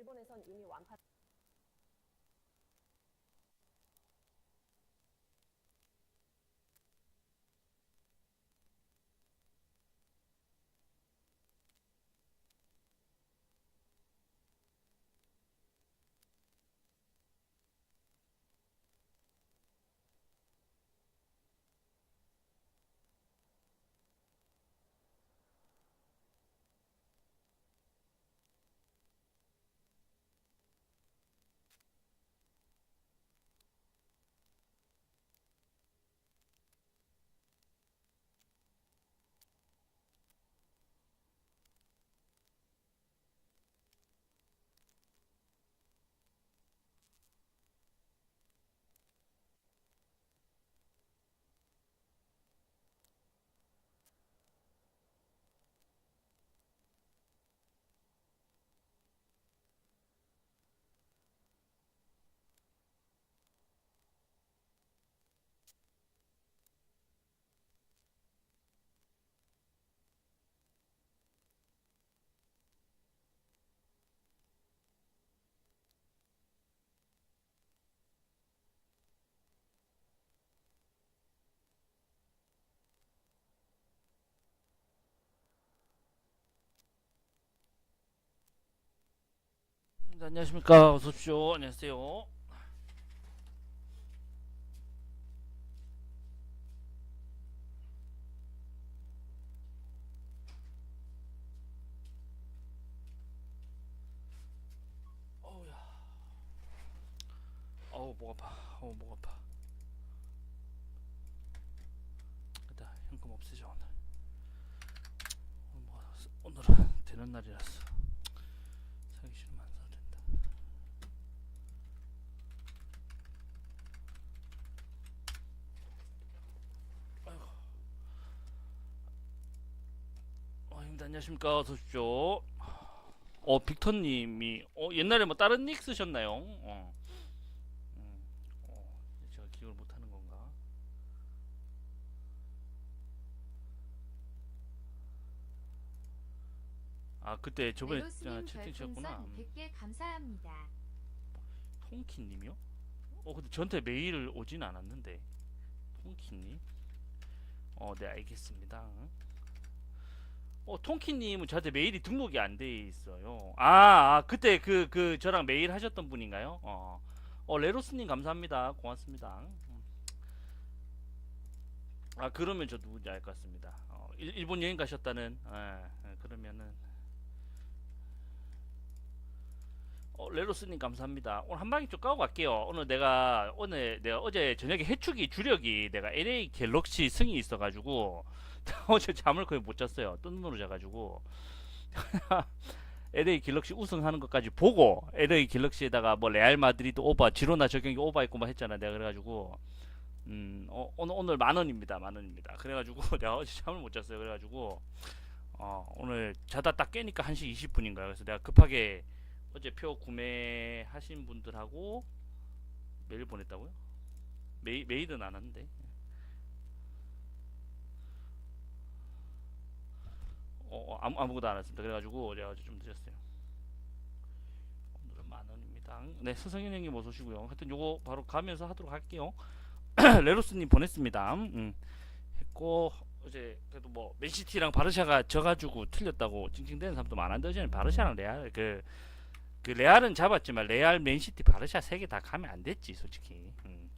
일본에선 이미 완 안녕하십니까? 어서 오십시오. 안녕하세요. 어우야. 어우 목 아파. 어우 목 아파. 일단 현금 없애자 오늘. 오늘 뭐 오늘은 되는 날이라서 사기 싫으면 안 사도 된다. 아이고. 어, 형님 안녕하십니까 어서 오십시오. 어 빅터님이 어 옛날에 뭐 다른 닉 쓰셨나요? 어. 음, 어, 제가 기억을 못하는 건가? 아 그때 저번에 아, 채팅 100개 감사합니다. 통키님이요? 어 근데 저한테 메일 오진 않았는데 통키님? 어네 알겠습니다 어 통키님은 저한테 메일이 등록이 안 돼 있어요 아, 아 그때 그 그 저랑 메일 하셨던 분인가요? 어, 어 레로스님 감사합니다 고맙습니다 음. 아 그러면 저 누군지 알 것 같습니다 어, 일, 일본 여행 가셨다는 예, 예, 그러면은 어, 레로스님 감사합니다. 오늘 한 방에 좀 까고 갈게요. 오늘 내가 오늘 내가 어제 저녁에 해축이 주력이 내가 LA 갤럭시 승이 있어가지고 어제 잠을 거의 못 잤어요. 뜬 눈으로 자가지고 LA 갤럭시 우승하는 것까지 보고 LA 갤럭시에다가 뭐 레알 마드리드 오바, 지로나 저경기 오바했고 뭐 했잖아. 내가 그래가지고 음 어, 오늘 오늘 만 원입니다. 만 원입니다. 그래가지고 내가 어제 잠을 못 잤어요. 그래가지고 어, 오늘 자다 딱 깨니까 1시 20분인가요. 그래서 내가 급하게 어제 표 구매하신 분들하고 메일 보냈다고요? 메일, 메일은 안 왔는데 어, 어, 아무, 아무것도 안 왔습니다. 그래가지고 제가 어제 좀 늦었어요. 오늘은 만원입니다. 네 서성현 형님 어서 오시고요. 하여튼 요거 바로 가면서 하도록 할게요. 레로스님 보냈습니다. 음, 했고 어제 그래도 뭐 맨시티랑 바르샤가 져가지고 틀렸다고 찡찡대는 사람도 많은데 어제는 바르샤랑 레알 그 그 레알은 잡았지만 레알, 맨시티, 바르샤 세 개 다 가면 안 됐지 솔직히. 음.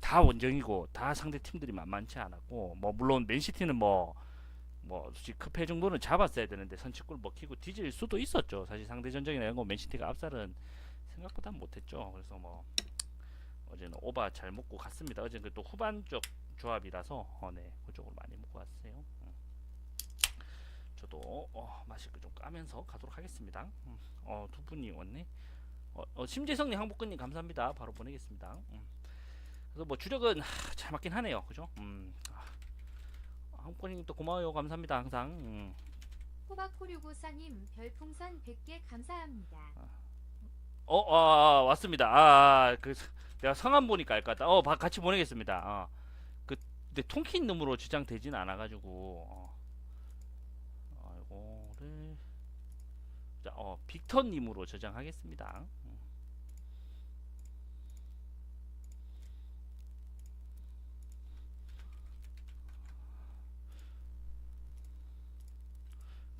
다 원정이고 다 상대 팀들이 만만치 않았고 뭐 물론 맨시티는 뭐 뭐 급해 정도는 잡았어야 되는데 선취골 먹히고 뒤질 수도 있었죠. 사실 상대 전적이나 이런 거 맨시티가 압살은 생각보다 못했죠. 그래서 뭐 어제는 오바 잘 먹고 갔습니다. 어제는 그또 후반 쪽 조합이라서 어, 네 그쪽으로 많이 먹고 왔어요. 음. 저도 어, 맛있게 좀 까면서 가도록 하겠습니다. 음. 어, 두 분이 왔네. 어, 어, 심재성님, 항복근님 감사합니다. 바로 보내겠습니다. 음. 그래서 뭐 주력은 하, 잘 맞긴 하네요. 그죠? 음. 아, 항복근님 또 고마워요. 감사합니다. 항상. 음. 호박코류고사님 별풍선 100개 감사합니다. 어, 아, 아, 왔습니다. 아, 아, 그 내가 성함 보니까 알 것 같다. 어, 바- 같이 보내겠습니다. 어. 그 근데 통킨 놈으로 지장되진 않아 가지고. 어. 아이고를. 자, 어, 빅터 님으로 저장하겠습니다.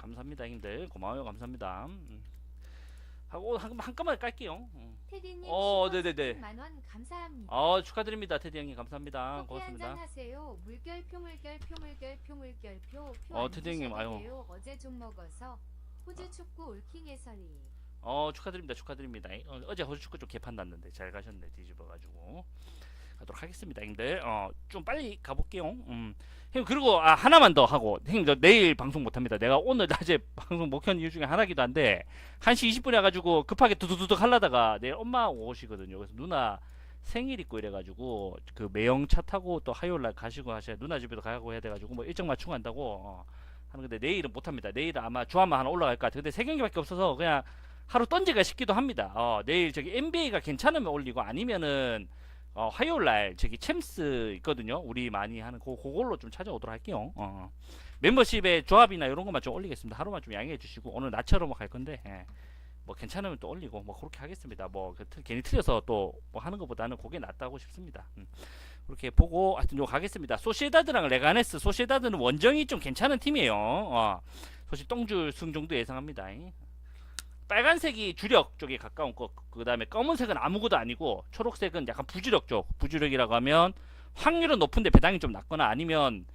감사합니다, 형들. 고마워요, 감사합니다. 음. 하고 한, 한꺼번에 깔게요. 음. 테디님 어, 네네네. 만원 감사합니다. 어, 축하드립니다, 테디 형님. 감사합니다. 커피 한잔 고맙습니다. 하세요. 물결 표 물결 표 물결 표 물결 표. 표 어, 안 테디님, 드셔도 아유. 돼요. 어제 좀 먹어서 호주 축구 올킹 해설이. 어 축하드립니다 축하드립니다 어, 어제 호주 축구 좀 개판 났는데 잘 가셨네 뒤집어가지고 가도록 하겠습니다. 형들 어좀 빨리 가볼게요. 음. 형, 그리고 아 하나만 더 하고 형님 저 내일 방송 못합니다. 내가 오늘 낮에 방송 못 켠 이유 중에 하나기도 한데 1시 20분에 가지고 급하게 두두두둑 하려다가 내일 엄마 오시거든요. 그래서 누나 생일 있고 이래가지고 그 매형 차 타고 또 화요일날 가시고 하셔야 누나 집에도 가고 해야 돼가지고 뭐 일정 맞추고 간다고 어, 하는 건데 내일은 못합니다. 내일은 아마 주화만 하나 올라갈 것 같아요. 근데 세 경기밖에 없어서 그냥 하루 던지가 싶기도 합니다. 어, 내일 저기 NBA가 괜찮으면 올리고 아니면은 어, 화요일 날 저기 챔스 있거든요. 우리 많이 하는 그 그걸로 좀 찾아오도록 할게요. 어. 멤버십의 조합이나 이런 것만 좀 올리겠습니다. 하루만 좀 양해해 주시고 오늘 나처럼 갈 건데 예. 뭐 괜찮으면 또 올리고 뭐 그렇게 하겠습니다. 뭐 그, 틀- 괜히 틀려서 또 뭐 하는 것보다는 그게 낫다고 싶습니다. 음. 그렇게 보고 하여튼 요 가겠습니다. 소시에다드랑 레가네스 소시에다드는 원정이 좀 괜찮은 팀이에요. 어. 사실 똥줄 승 정도 예상합니다. 빨간색이 주력 쪽에 가까운 거, 그 다음에 검은색은 아무것도 아니고 초록색은 약간 부주력 쪽. 부주력이라고 하면 확률은 높은데 배당이 좀 낮거나 아니면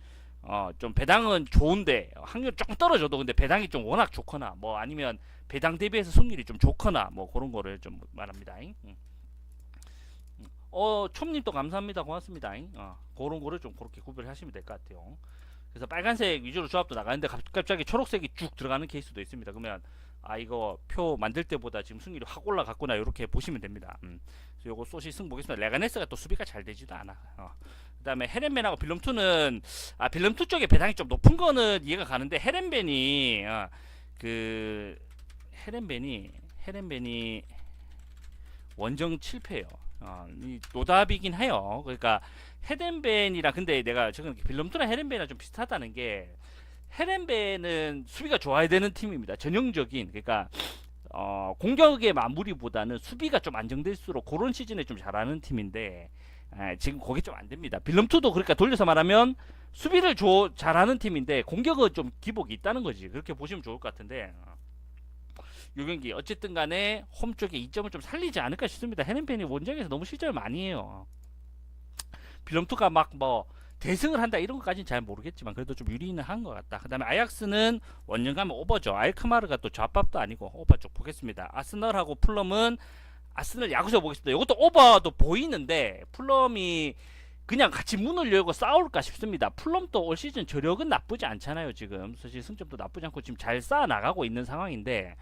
어 좀 배당은 좋은데 확률 조금 떨어져도 근데 배당이 좀 워낙 좋거나 뭐 아니면 배당 대비해서 승률이 좀 좋거나 뭐 그런 거를 좀 말합니다. 응? 응. 어 촘님도 감사합니다. 고맙습니다. 응? 어, 그런 거를 좀 그렇게 구별하시면 될 것 같아요. 그래서 빨간색 위주로 조합도 나가는데 갑- 갑자기 초록색이 쭉 들어가는 케이스도 있습니다. 그러면 아 이거 표 만들 때보다 지금 승률이 확 올라갔구나 이렇게 보시면 됩니다. 음. 요거 소시 승 보겠습니다. 레가네스가 또 수비가 잘 되지도 않아. 어. 그다음에 헤렌벤하고 빌럼투는 아 빌럼투 쪽에 배당이 좀 높은 거는 이해가 가는데 헤렌벤이 어, 그 헤렌벤이 헤렌벤이 원정 7패예요. 어, 이 노답이긴 해요. 그러니까 헤렌벤이랑 근데 내가 지금 빌럼투랑 헤렌벤이랑 좀 비슷하다는 게 헤렌벤은 수비가 좋아야 되는 팀입니다. 전형적인 그러니까 어, 공격의 마무리보다는 수비가 좀 안정될수록 그런 시즌에 좀 잘하는 팀인데 아, 지금 그게 좀안 됩니다. 빌럼투도 그러니까 돌려서 말하면 수비를 조, 잘하는 팀인데 공격은 좀 기복이 있다는 거지. 그렇게 보시면 좋을 것 같은데 어. 요 경기 어쨌든 간에 홈 쪽에 이점을 좀 살리지 않을까 싶습니다. 헤렌펜이 원정에서 너무 실점을 많이 해요. 빌럼투가 막뭐 대승을 한다 이런 것까지는 잘 모르겠지만 그래도 좀 유리는 한 것 같다. 그 다음에 아약스는 원정 가면 오버죠. 알크마르가 또 좌밥도 아니고 오버 쪽 보겠습니다. 아스널하고 풀럼은 아스널 야구에서 보겠습니다. 이것도 오버도 보이는데 풀럼이 그냥 같이 문을 열고 싸울까 싶습니다. 풀럼도 올 시즌 저력은 나쁘지 않잖아요. 지금 사실 승점도 나쁘지 않고 지금 잘 쌓아 나가고 있는 상황인데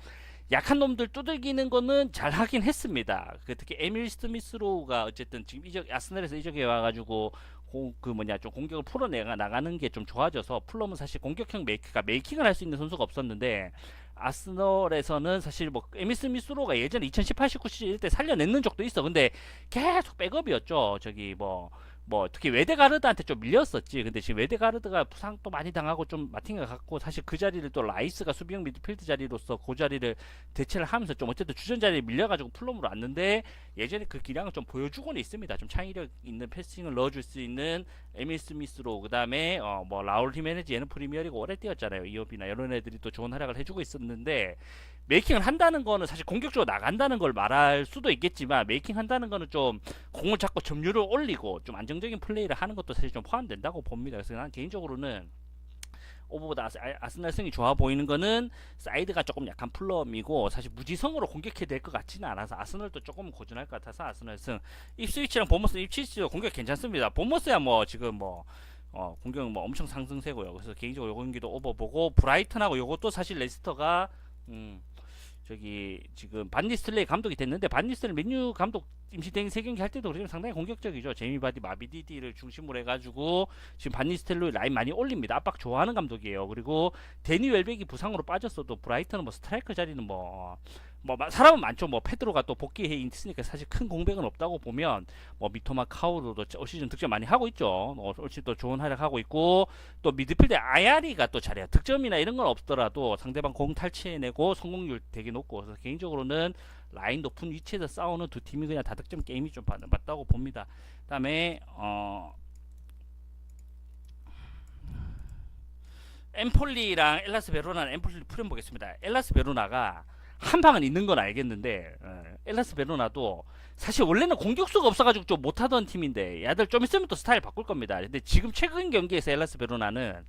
약한 놈들 두들기는 거는 잘 하긴 했습니다. 그 특히 에밀 스미스 로우가 어쨌든 지금 이적 아스널에서 이적해 와가지고 공, 그 뭐냐 좀 공격을 풀어내가 나가는 게 좀 좋아져서 풀럼은 사실 공격형 메이크가 메이킹을 할 수 있는 선수가 없었는데 아스널에서는 사실 뭐 에밀 스미스로우가 예전에 2018, 19 시즌 때 살려냈는 적도 있어. 근데 계속 백업이었죠. 저기 뭐. 뭐 특히 웨데가르드한테 좀 밀렸었지. 근데 지금 웨데가르드가 부상도 많이 당하고 좀 마틴가 갖고 사실 그 자리를 또 라이스가 수비형 미드필드 자리로서 그 자리를 대체를 하면서 좀 어쨌든 주전 자리에 밀려가지고 플럼으로 왔는데 예전에 그 기량을 좀 보여주고는 있습니다. 좀 창의력 있는 패싱을 넣어줄 수 있는 에밀 스미스로 그 다음에 어 뭐 라울 히메네즈 얘는 프리미어리그 오래 뛰었잖아요. 이업이나 이런 애들이 또 좋은 활약을 해주고 있었는데 메이킹을 한다는 거는 사실 공격적으로 나간다는 걸 말할 수도 있겠지만 메이킹 한다는 거는 좀 공을 잡고 점유를 올리고 좀 안정적인 플레이를 하는 것도 사실 좀 포함된다고 봅니다. 그래서 난 개인적으로는 오버보다 아스, 아- 아스날 승이 좋아 보이는 거는 사이드가 조금 약한 플럼이고 사실 무지성으로 공격해야 될 것 같지는 않아서 아스널도 조금 고전할 것 같아서 아스날 승 입스위치랑 보머스 입스위치도 공격 괜찮습니다. 보머스야 뭐 지금 뭐 어, 공격은 뭐 엄청 상승세고요. 그래서 개인적으로 요 경기도 오버 보고 브라이튼하고 요것도 사실 레스터가 음 저기 지금 반니스틀레이 감독이 됐는데 반니스틀레이 맨유 감독 임시 대행 세 경기 할 때도 그렇지만 상당히 공격적이죠. 제미 바디 마비디디를 중심으로 해가지고 지금 반니스텔로이 라인 많이 올립니다. 압박 좋아하는 감독이에요. 그리고 데니 웰백이 부상으로 빠졌어도 브라이턴은 뭐 스트라이커 자리는 뭐 뭐 마- 사람은 많죠. 뭐 페드로가 또 복귀해 있으니까 사실 큰 공백은 없다고 보면 뭐 미토마 카우르도 올 시즌 득점 많이 하고 있죠. 어, 올 시즌 또 좋은 활약하고 있고 또 미드필드 아야리가 또 잘해요. 득점이나 이런 건 없더라도 상대방 공 탈취해내고 성공률 되게 높고 그래서 개인적으로는 라인 높은 위치에서 싸우는 두 팀이 그냥 다득점 게임이 좀 맞- 맞다고 봅니다. 그다음에 어 엠폴리랑 엘라스 베로나는 엠폴리 풀어 보겠습니다. 엘라스 베로나가 한 방은 있는 건 알겠는데 어, 엘라스 베로나도 사실 원래는 공격수가 없어가지고 좀 못하던 팀인데 야들 좀 있으면 또 스타일 바꿀 겁니다. 근데 지금 최근 경기에서 엘라스 베로나는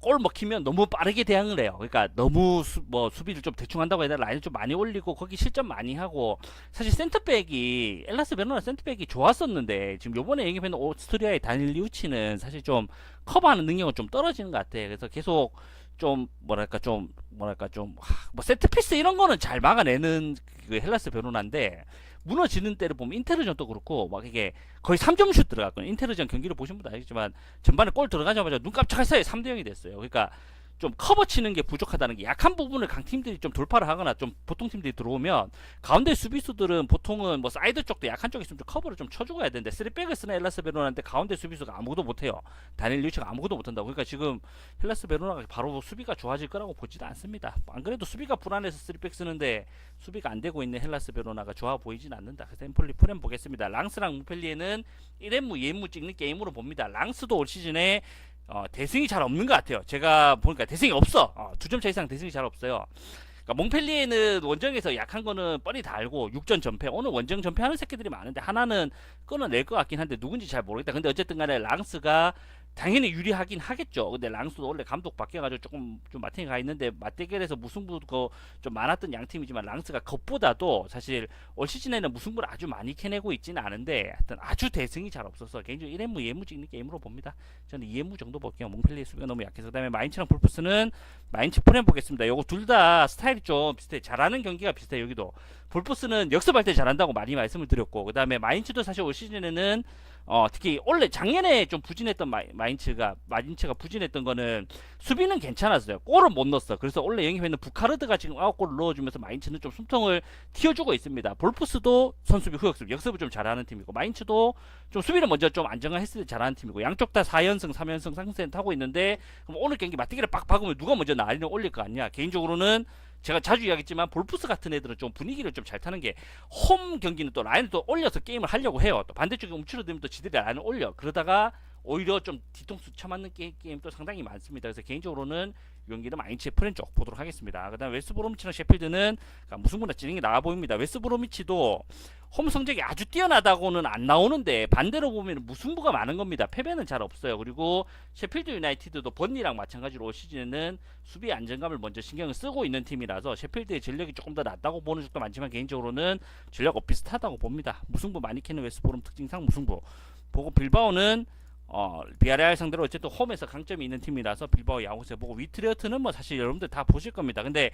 골 먹히면 너무 빠르게 대응을 해요. 그러니까 너무 수, 뭐 수비를 좀 대충 한다고 해야 되나 라인을 좀 많이 올리고 거기 실점 많이 하고 사실 센터백이 엘라스 베로나 센터백이 좋았었는데 지금 요번에 영입했는 오스트리아의 다닐 리우치는 사실 좀 커버하는 능력은 좀 떨어지는 것 같아. 그래서 계속 좀 뭐랄까 좀 뭐랄까 좀 뭐 세트피스 이런 거는 잘 막아내는 그 헬라스 베로나인데 무너지는 때를 보면 인테르전도 그렇고 막 이게 거의 3점 슛 들어갔거든요. 인테르전 경기를 보신 분도 알겠지만 전반에 골 들어가자마자 눈 깜짝할 사이에 3대 0이 됐어요. 그러니까 좀 커버 치는 게 부족하다는 게 약한 부분을 강팀들이 좀 돌파를 하거나 좀 보통 팀들이 들어오면 가운데 수비수들은 보통은 뭐 사이드 쪽도 약한 쪽에 있으면 좀 커버를 좀 쳐주고 해야 되는데 쓰리백을 쓰는 헬라스 베로나인데 가운데 수비수가 아무것도 못해요. 다니엘 류치가 아무것도 못한다고. 그러니까 지금 헬라스 베로나가 바로 수비가 좋아질 거라고 보지도 않습니다. 안 그래도 수비가 불안해서 쓰리백 쓰는데 수비가 안 되고 있는 헬라스 베로나가 좋아 보이진 않는다. 그래서 엠폴리 프렘 보겠습니다. 랑스랑 무펠리에는 1엠무 2엠무 찍는 게임으로 봅니다. 랑스도 올 시즌에 어, 대승이 잘 없는 것 같아요. 제가 보니까 대승이 없어. 어, 2점 차 이상 대승이 잘 없어요. 그러니까 몽펠리에는 원정에서 약한 거는 뻔히 다 알고 6전 전패. 오늘 원정 전패하는 새끼들이 많은데 하나는 끊어낼 것 같긴 한데 누군지 잘 모르겠다. 근데 어쨌든 간에 랑스가 당연히 유리하긴 하겠죠. 근데 랑스도 원래 감독 바뀌어가지고 조금 좀 마틴이 가 있는데 맞대결에서 무승부도 좀 많았던 양 팀이지만 랑스가 것보다도 사실 올 시즌에는 무승부를 아주 많이 캐내고 있지는 않은데 하여튼 아주 대승이 잘 없어서 개인적으로 1회무 2회무 찍는 게임으로 봅니다. 저는 2회무 정도 볼게요. 몽펠리의 수비가 너무 약해서 그 다음에 마인츠랑 볼프스는 마인츠 프렘 보겠습니다. 요거 둘 다 스타일이 좀 비슷해. 잘하는 경기가 비슷해 여기도. 볼프스는 역습할 때 잘한다고 많이 말씀을 드렸고 그 다음에 마인츠도 사실 올 시즌에는 어, 특히 원래 작년에 좀 부진했던 마이, 마인츠가 마인츠가 부진했던 거는 수비는 괜찮았어요. 골은 못 넣었어. 그래서 원래 영입했는 부카르드가 지금 아홉 골을 넣어주면서 마인츠는 좀 숨통을 틔워주고 있습니다. 볼프스도 선수비 후역습, 역습을 좀 잘하는 팀이고 마인츠도 좀 수비를 먼저 좀 안정화했을 때 잘하는 팀이고 양쪽 다 4연승, 3연승 상승세 타고 있는데 그럼 오늘 경기 맞대결에 빡 박으면 누가 먼저 난리를 올릴 거 아니야. 개인적으로는 제가 자주 이야기했지만 볼프스 같은 애들은 좀 분위기를 좀 잘 타는 게 홈 경기는 또 라인을 또 올려서 게임을 하려고 해요. 또 반대쪽에 움츠러들면 또 지들이 라인을 올려. 그러다가 오히려 좀 뒤통수 쳐맞는 게임, 게임 또 상당히 많습니다. 그래서 개인적으로는 이 경기는 마인츠의 프렌 쪽 보도록 하겠습니다. 그 다음 웨스 브로미치랑 셰필드는 그러니까 무승부나 진행이 나와 보입니다. 웨스 브로미치도 홈 성적이 아주 뛰어나다고는 안 나오는데 반대로 보면 무승부가 많은 겁니다. 패배는 잘 없어요. 그리고 셰필드 유나이티드도 번니랑 마찬가지로 올 시즌에는 수비 안정감을 먼저 신경을 쓰고 있는 팀이라서 셰필드의 전력이 조금 더 낫다고 보는 적도 많지만 개인적으로는 전력 비슷하다고 봅니다. 무승부 많이 캐는 웨스브롬 특징상 무승부. 보고 빌바오는 어, 비아레알 상대로 어쨌든 홈에서 강점이 있는 팀이라서 빌바오 야구세 보고 위트레어트는 뭐 사실 여러분들 다 보실 겁니다. 근데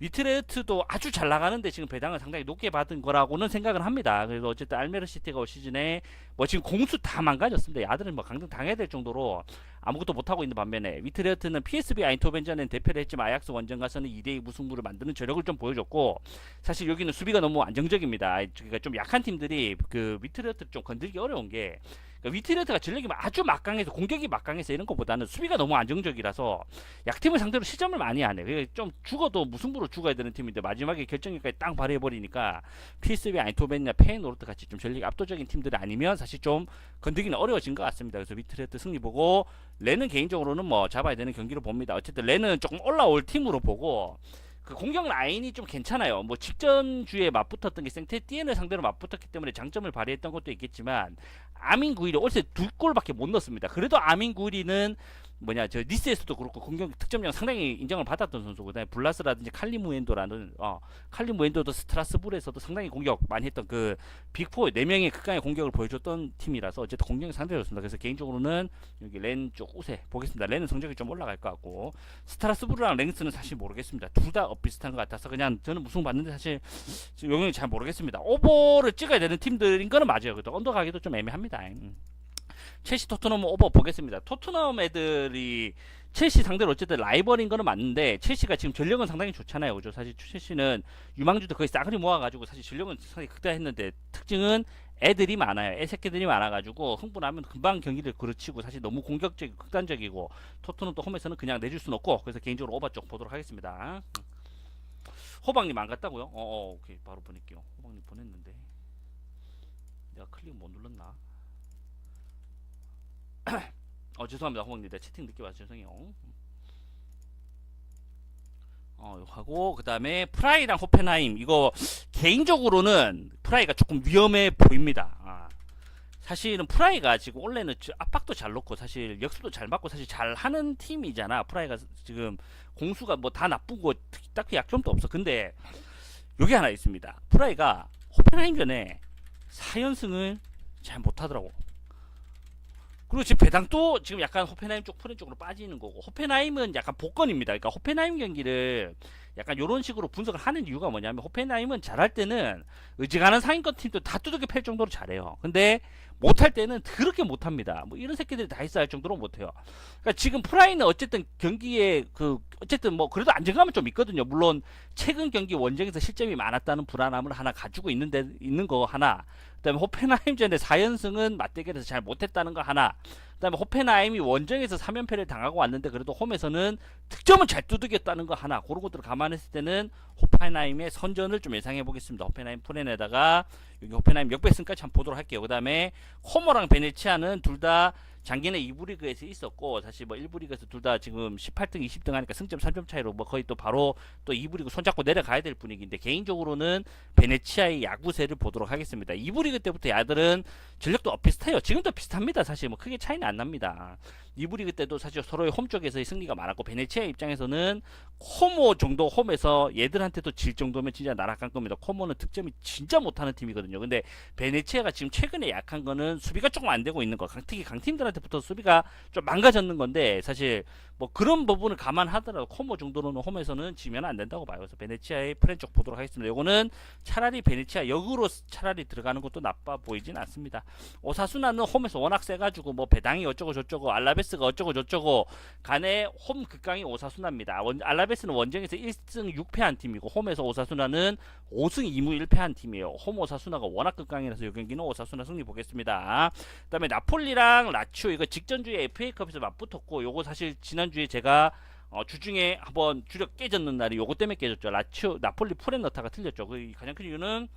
위트레어트도 아주 잘 나가는데 지금 배당을 상당히 높게 받은 거라고는 생각을 합니다. 그래서 어쨌든 알메르 시티가 올 시즌에 뭐 지금 공수 다 망가졌습니다. 야들은 뭐 강등 당해야 될 정도로 아무것도 못하고 있는 반면에 위트레어트는 PSV 아인토벤전엔 대표를 했지만 아약스 원정 가서는 2대2 무승부를 만드는 저력을 좀 보여줬고 사실 여기는 수비가 너무 안정적입니다. 그러니까 좀 약한 팀들이 그 위트레어트를 좀 건들기 어려운 게 그러니까 위트레어트가 전력이 아주 막강해서 공격이 막강해서 이런 것보다는 수비가 너무 안정적이라서 약팀을 상대로 시점을 많이 안 해. 좀 죽어도 무승부로 죽어야 되는 팀인데 마지막에 결정력까지 땅 발휘해 버리니까 PSV 아인토벤이나 페이노르트 같이 좀 전력이 압도적인 팀들이 아니면 사실 좀 건드기는 어려워진 것 같습니다. 그래서 위트레어트 승리 보고 레는 개인적으로는 뭐 잡아야 되는 경기로 봅니다. 어쨌든 레는 조금 올라올 팀으로 보고 그 공격 라인이 좀 괜찮아요. 뭐 직전 주에 맞붙었던 게 생테티엔을 상대로 맞붙었기 때문에 장점을 발휘했던 것도 있겠지만 아민 구일이 올세 두 골밖에 못 넣었습니다. 그래도 아민 구일이는 뭐냐 저 니스에서도 그렇고 공격 득점량 상당히 인정을 받았던 선수고 그다음에 블라스라든지 칼리무엔도라는 어 칼리무엔도도 스트라스부르에서도 상당히 공격 많이 했던 그 빅포 네 명의 극강의 공격을 보여줬던 팀이라서 어쨌든 공격이 상당히 좋습니다. 그래서 개인적으로는 여기 렌 쪽 우세 보겠습니다. 렌은 성적이 좀 올라갈 것 같고 스트라스부르랑 랭스는 사실 모르겠습니다. 둘 다 비슷한 것 같아서 그냥 저는 무승 봤는데 사실 영역이 잘 모르겠습니다. 오버를 찍어야 되는 팀들인 거는 맞아요. 그래도 언더 가기도 좀 애매합니다. 음. 첼시 토트넘 오버 보겠습니다. 토트넘 애들이 첼시 상대로 어쨌든 라이벌인 거는 맞는데 첼시가 지금 전력은 상당히 좋잖아요. 그죠? 사실 첼시는 유망주도 거의 싸그리 모아가지고 사실 전력은 상당히 극대화했는데 특징은 애들이 많아요. 애 새끼들이 많아가지고 흥분하면 금방 경기를 그르치고 사실 너무 공격적이고 극단적이고 토트넘 또 홈에서는 그냥 내줄 수는 없고 그래서 개인적으로 오바 쪽 보도록 하겠습니다. 호박님 안 갔다고요? 어, 어 오케이 바로 보낼게요. 호박님 보냈는데 내가 클릭 못 눌렀나? 어 죄송합니다 호박님 내가 채팅 늦게 와서 죄송해요. 어 하고 그 다음에 프라이랑 호펜하임 이거 개인적으로는 프라이가 조금 위험해 보입니다. 아. 사실은 프라이가 지금 원래는 저 압박도 잘 놓고 사실 역수도 잘 맞고 사실 잘 하는 팀이잖아. 프라이가 지금 공수가 뭐 다 나쁘고 딱히 약점도 없어. 근데 여기 하나 있습니다. 프라이가 호펜하임 전에 4연승을 잘 못하더라고. 그리고 지금 배당도 지금 약간 호펜하임 쪽 프렌 쪽으로 빠지는 거고 호펜하임은 약간 복권입니다. 그러니까 호펜하임 경기를 약간 이런 식으로 분석을 하는 이유가 뭐냐면 호펜하임은 잘할 때는 의지가는 상위권 팀도 다 두들겨 팰 정도로 잘해요. 근데 못할 때는 그렇게 못합니다. 뭐 이런 새끼들이 다 있어 할 정도로 못해요. 그러니까 지금 프라이는 어쨌든 경기에 그 어쨌든 뭐 그래도 안정감은 좀 있거든요. 물론 최근 경기 원정에서 실점이 많았다는 불안함을 하나 가지고 있는데 있는 거 하나. 그다음에 호펜하임전에 4연승은 맞대결에서 잘 못했다는 거 하나. 그다음에 호펜하임이 원정에서 3연패를 당하고 왔는데 그래도 홈에서는 득점은 잘 두들겼다는 거 하나. 그런 것들을 감안했을 때는 호펜하임의 선전을 좀 예상해 보겠습니다. 호펜하임 프렌에다가 여기 호펜하임 역배승까지 한번 보도록 할게요. 그다음에 코모랑 베네치아는 둘 다 작년에 2부 리그에서 있었고 사실 뭐 1부 리그에서 둘 다 지금 18등, 20등 하니까 승점 3점 차이로 뭐 거의 또 바로 또 2부 리그 손잡고 내려가야 될 분위기인데 개인적으로는 베네치아의 야구세를 보도록 하겠습니다. 2부 리그 때부터 야들은 전력도 비슷해요. 지금도 비슷합니다. 사실 뭐 크게 차이는 안 납니다. 2부 리그 때도 사실 서로의 홈 쪽에서의 승리가 많았고 베네치아 입장에서는 코모 정도 홈에서 얘들한테도 질 정도면 진짜 나락간 겁니다. 코모는 득점이 진짜 못하는 팀이거든요. 근데 베네치아가 지금 최근에 약한 거는 수비가 조금 안 되고 있는 거. 강- 특히 강팀들한테 붙어 수비가 좀 망가졌는 건데 사실 뭐 그런 부분을 감안하더라도 코모 정도로는 홈에서는 지면 안 된다고 봐요. 그래서 베네치아의 프렌 쪽 보도록 하겠습니다. 요거는 차라리 베네치아 역으로 차라리 들어가는 것도 나빠 보이진 않습니다. 오사수나는 홈에서 워낙 세가지고 뭐 배당이 어쩌고 저쩌고 알라베스가 어쩌고 저쩌고 간에 홈 극강이 오사수나입니다. 원, 알라베스는 원정에서 1승 6패한 팀이고 홈에서 오사수나는 5승 2무 1패한 팀이에요. 홈 오사수나가 워낙 극강이라서 이 경기는 오사수나 승리 보겠습니다. 그다음에 나폴리랑 라치오 이거 직전주에 FA컵에서 맞붙었고 요거 사실 지난 주에 제가 어, 주중에 한번 주력 깨졌는 날이 요거 때문에 깨졌죠. 라치오 나폴리 프렌너타가 틀렸죠. 그 가장 큰 이유는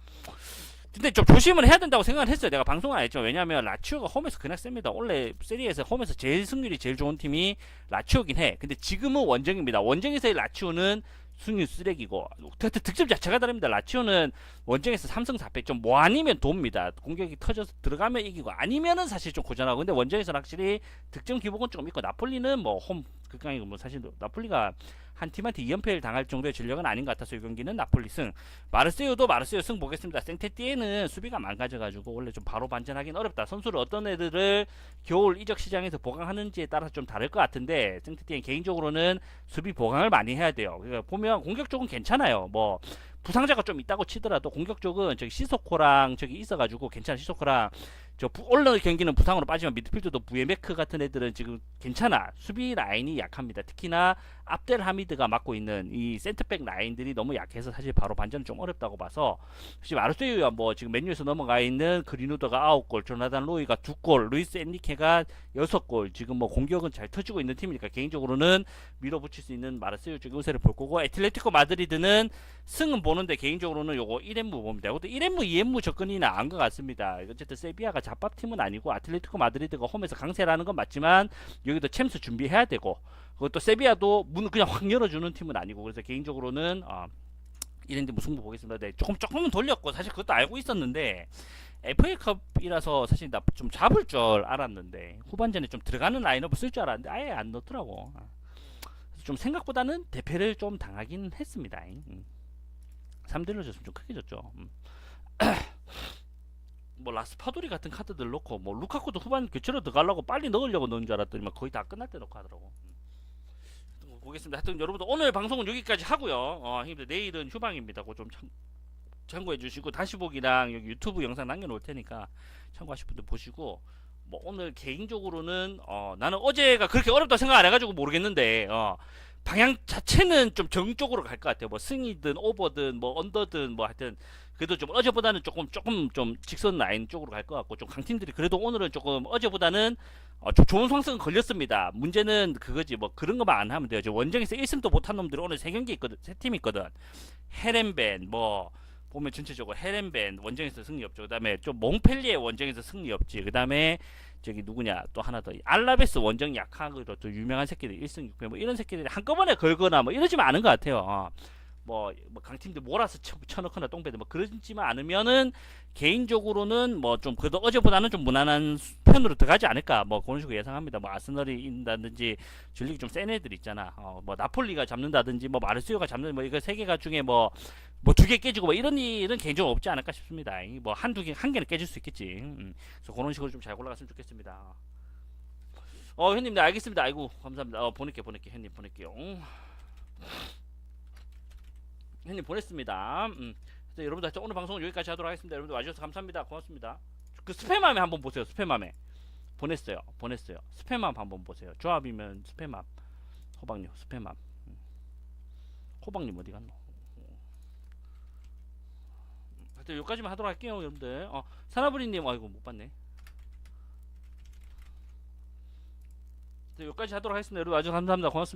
근데 좀 조심을 해야 된다고 생각을 했어요. 내가 방송을 안 했지만 왜냐하면 라치오가 홈에서 그냥 셉니다. 원래 세리에서 홈에서 제일 승률이 제일 좋은 팀이 라치오긴 해. 근데 지금은 원정입니다. 원정에서의 라치오는 승률 쓰레기고 득- 득점 자체가 다릅니다. 라치오는 원정에서 3승 4패 좀 뭐 아니면 돕니다. 공격이 터져서 들어가면 이기고 아니면은 사실 좀 고전하고 근데 원정에서는 확실히 득점 기복은 조금 있고 나폴리는 뭐 홈 극강이고 뭐 사실 나폴리가 한 팀한테 2연패를 당할 정도의 전력은 아닌 것 같아서 이 경기는 나폴리 승. 마르세유도 마르세유 승 보겠습니다. 생테띠에는 수비가 망가져가지고 원래 좀 바로 반전하기는 어렵다. 선수를 어떤 애들을 겨울 이적 시장에서 보강하는지에 따라서 좀 다를 것 같은데 생테띠엔 개인적으로는 수비 보강을 많이 해야 돼요. 그러니까 보면 공격 쪽은 괜찮아요. 뭐 부상자가 좀 있다고 치더라도 공격 쪽은 저기 시소코랑 저기 있어가지고 괜찮아 시소코랑 저 부, 올라 경기는 부상으로 빠지면 미드필더도 부에메크 같은 애들은 지금 괜찮아 수비 라인이 약합니다 특히나 압델 하미드가 맡고 있는 이 센터백 라인들이 너무 약해서 사실 바로 반전은 좀 어렵다고 봐서 혹시 마르세유야 뭐 지금 맨유에서 넘어가 있는 그리누더가 9골 조나단 로이가 2골 루이스 엔리케가 6골 지금 뭐 공격은 잘 터지고 있는 팀이니까 개인적으로는 밀어붙일 수 있는 마르세유 쪽의 우세를 볼 거고 에틀레티코 마드리드는 승은 보는데 개인적으로는 요거 1엠무 봅니다. 이것도 1엠무, 2엠무 접근이 나은 것 같습니다. 어쨌든 세비야가 잡밥팀은 아니고 아틀레티코 마드리드가 홈에서 강세라는 건 맞지만 여기도 챔스 준비해야 되고 그것도 세비야도 문 그냥 확 열어주는 팀은 아니고 그래서 개인적으로는 어, 이랜드 무승부 보겠습니다. 네, 조금 조금은 돌렸고 사실 그것도 알고 있었는데 FA컵이라서 사실 나 좀 잡을 줄 알았는데 후반전에 좀 들어가는 라인업을 쓸 줄 알았는데 아예 안 넣더라고. 아. 그래서 좀 생각보다는 대패를 좀 당하긴 했습니다. 음. 3대1로 졌으면 좀 크게 졌죠. 음. 뭐 라스파도리 같은 카드들 넣고 뭐 루카쿠도 후반 교체로 들어가려고 빨리 넣으려고 넣은 줄 알았더니만 거의 다 끝날 때 넣고 하더라고. 음. 뭐 보겠습니다. 하여튼 여러분들 오늘 방송은 여기까지 하고요. 어, 힘들 내일은 휴방입니다. 그거 좀 참, 참고해 주시고 다시 보기랑 여기 유튜브 영상 남겨 놓을 테니까 참고하실 분들 보시고 뭐 오늘 개인적으로는 어 나는 어제가 그렇게 어렵다 생각 안 해가지고 모르겠는데 어 방향 자체는 좀 정쪽으로 갈 것 같아요. 뭐 승이든 오버든 뭐 언더든 뭐 하여튼 그래도 좀 어제보다는 조금 조금 좀 직선 라인 쪽으로 갈 것 같고 좀 강팀들이 그래도 오늘은 조금 어제보다는 어, 좀 좋은 상승은 걸렸습니다. 문제는 그거지 뭐 그런 것만 안 하면 돼요. 저 원정에서 1승도 못한 놈들이 오늘 세 경기 있거든, 세 팀 있거든. 헤렌벤 뭐 보면 전체적으로 헤렌벤 원정에서 승리 없죠. 그다음에 좀 몽펠리에 원정에서 승리 없지. 그다음에 저기 누구냐 또 하나 더 알라베스 원정 약하기로 또 유명한 새끼들 1승 6패 뭐 이런 새끼들이 한꺼번에 걸거나 뭐 이러지만 않은 것 같아요. 어. 뭐, 뭐 강팀들 몰아서 쳐, 쳐넣거나 똥배들 뭐 그러지만 않으면은 개인적으로는 뭐 좀 그래도 어제보다는 좀 무난한 수- 편으로 들어가지 않을까 뭐 그런 식으로 예상합니다. 뭐 아스널이 인다든지 줄리기 좀센 애들 있잖아. 어, 뭐 나폴리가 잡는다든지 뭐 마르시오가 잡는 뭐 이거 세 개가 중에 뭐 뭐 두 개 깨지고 뭐 이런 일은 개인적으로 없지 않을까 싶습니다. 뭐 한두 개 한 개는 깨질 수 있겠지. 음. 그래서 그런 식으로 좀 잘 골라갔으면 좋겠습니다. 어 형님 네 알겠습니다. 아이고 감사합니다. 어 보낼게 보낼게 형님 보낼게요. 형님 보냈습니다. 음. 여러분들 오늘 방송은 여기까지 하도록 하겠습니다. 여러분들 와주셔서 감사합니다. 고맙습니다. 그 스팸함에 한번 보세요. 스팸함에 보냈어요. 보냈어요. 스팸함 한번 보세요. 조합이면 스팸함. 호박님 스팸함. 음. 호박님 어디 갔노? 음. 하여튼 여기까지만 하도록 할게요, 여러분들. 어, 사나브리님 아이고 못 봤네. 여기까지 하도록 하겠습니다. 여러분 아주 감사합니다. 고맙습니다.